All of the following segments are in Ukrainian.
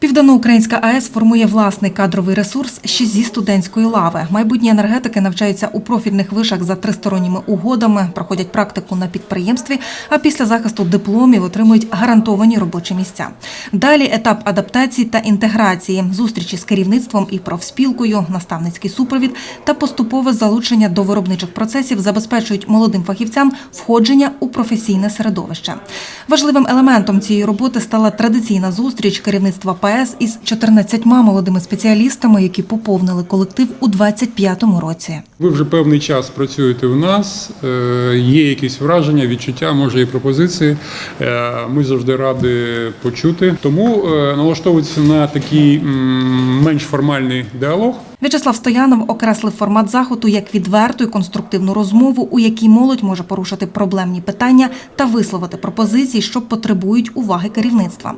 Південноукраїнська АЕС формує власний кадровий ресурс ще зі студентської лави. Майбутні енергетики навчаються у профільних вишах за тристоронніми угодами, проходять практику на підприємстві, а після захисту дипломів отримують гарантовані робочі місця. Далі етап адаптації та інтеграції, зустрічі з керівництвом і профспілкою, наставницький супровід та поступове залучення до виробничих процесів забезпечують молодим фахівцям входження у професійне середовище. Важливим елементом цієї роботи стала традиційна зустріч керівництва ПАЕС із 14 молодими спеціалістами, які поповнили колектив у 25-му році. Ви вже певний час працюєте у нас, е, є якісь враження, відчуття, може і пропозиції. Е, Ми завжди раді почути. Тому налаштовується на такий менш формальний діалог. В'ячеслав Стоянов окреслив формат заходу як відверту і конструктивну розмову, у якій молодь може порушити проблемні питання та висловити пропозиції, що потребують уваги керівництва.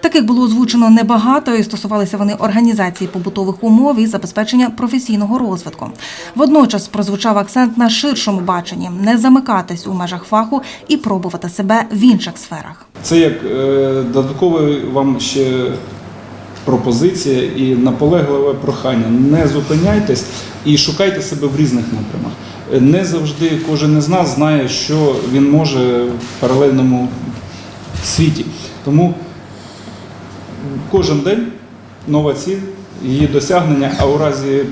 Таких було озвучено небагато, і стосувалися вони організації побутових умов і забезпечення професійного розвитку. Водночас прозвучав акцент на ширшому баченні не замикатись у межах фаху і пробувати себе в інших сферах. Це як е, додаткове вам ще пропозиція і наполегливе прохання. Не зупиняйтесь і шукайте себе в різних напрямах. Не завжди кожен із нас знає, що він може в паралельному світі. Тому кожен день нова ціль, її досягнення, а у разі е,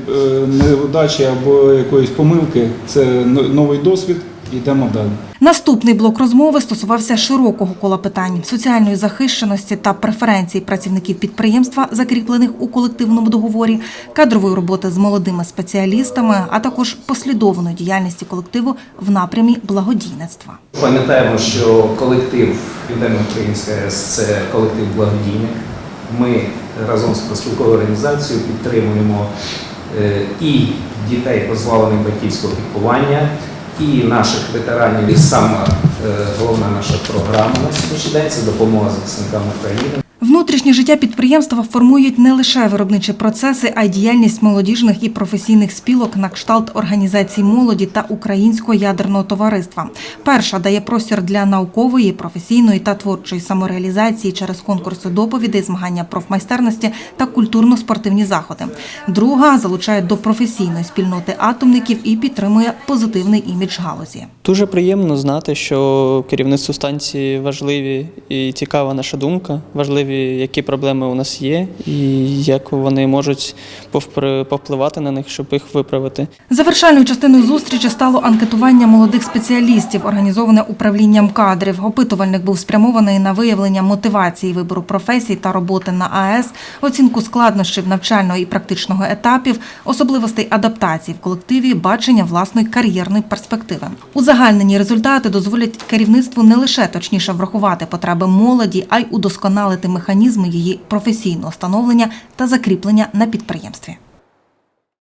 невдачі або якоїсь помилки це новий досвід. Йдемо далі. Наступний блок розмови стосувався широкого кола питань соціальної захищеності та преференцій працівників підприємства, закріплених у колективному договорі, кадрової роботи з молодими спеціалістами, а також послідовної діяльності колективу в напрямі благодійництва. Пам'ятаємо, що колектив Південно-Українська АЕС це колектив благодійник. Ми разом з проспілковою організацією підтримуємо е, і дітей, позбавлених батьківського піклування, і наших ветеранів. І саме е, головна наша програма на сьогоднішній день це допомога захисникам України. Внутрішнє життя підприємства формують не лише виробничі процеси, а й діяльність молодіжних і професійних спілок на кшталт організації молоді та українського ядерного товариства. Перша дає простір для наукової, професійної та творчої самореалізації через конкурси доповідей, змагання профмайстерності та культурно-спортивні заходи. Друга залучає до професійної спільноти атомників і підтримує позитивний імідж галузі. Дуже приємно знати, що керівництву станції важливі і цікава наша думка, важливі, які проблеми у нас є, і як вони можуть повпливати на них, щоб їх виправити. Завершальною частиною зустрічі стало анкетування молодих спеціалістів, організоване управлінням кадрів. Опитувальник був спрямований на виявлення мотивації вибору професій та роботи на АЕС, оцінку складнощів навчального і практичного етапів, особливостей адаптації в колективі, бачення власної кар'єрної перспективи. Узагальнені результати дозволять керівництву не лише точніше врахувати потреби молоді, а й удосконалити механізми її професійного становлення та закріплення на підприємстві.